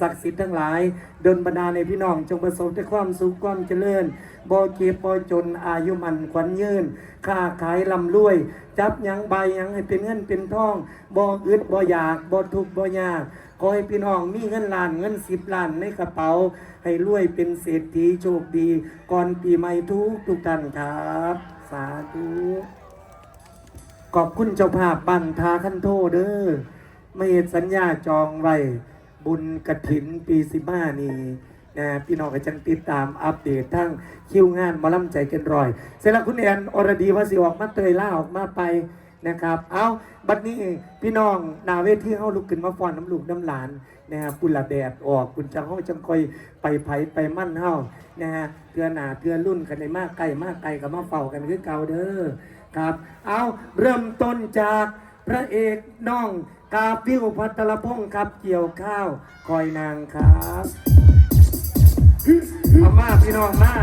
ศักดิ์สิทธิ์ทั้งหลายดลบันดาในพี่น้องจงประสบแต่ความสุขความเจริญบ่เก็บบ่จนอายุมันขวัญยืนค้าขายลำรวย จับยังใบยังให้เป็นเงินเป็นทองบ่อึดบ่อยากบ่ทุกบ่ยากขอให้พี่น้องมีเงินล้านเงินสิบล้านในกระเป๋า ให้รวยเป็นเศรษฐีโชคดี ก่อนปีใหม่ทุกทุกท่านครับ สาธุขอบคุณเจ้าภาพบันทาคันโทเด้อไม่เห็นสัญญาจองไว้ บุญกระถินปีสิบ้านี่นะพี่น้องก็จังติดตามอัปเดตทั้งคิวงานมาล่ำใจกันรอย เสร็จแล้วคุณแอนอรดีว่าสิออกมาเตยล่าออกมาไปนะครับ เอาบัดนี้พี่น้องนาเวที่เฮาลุกขึ้นมาฟ้อนน้ำลูกน้ำหลานนะฮะปุนละแดดออกคุณจังเฮาจังคอยไปไผไปมั่นเฮานะฮะเทือหนาเทือรุ่นกันได้มากไกลมากไกลกับมาเฝ้ากันคือเก่าเด้อครับ เอาเริ่มต้นจาก พระเอกน้องกาฟิวพัทรพงศ์ครับเกี่ยวข้าวคอยนางครับเอามาพี่น้องมา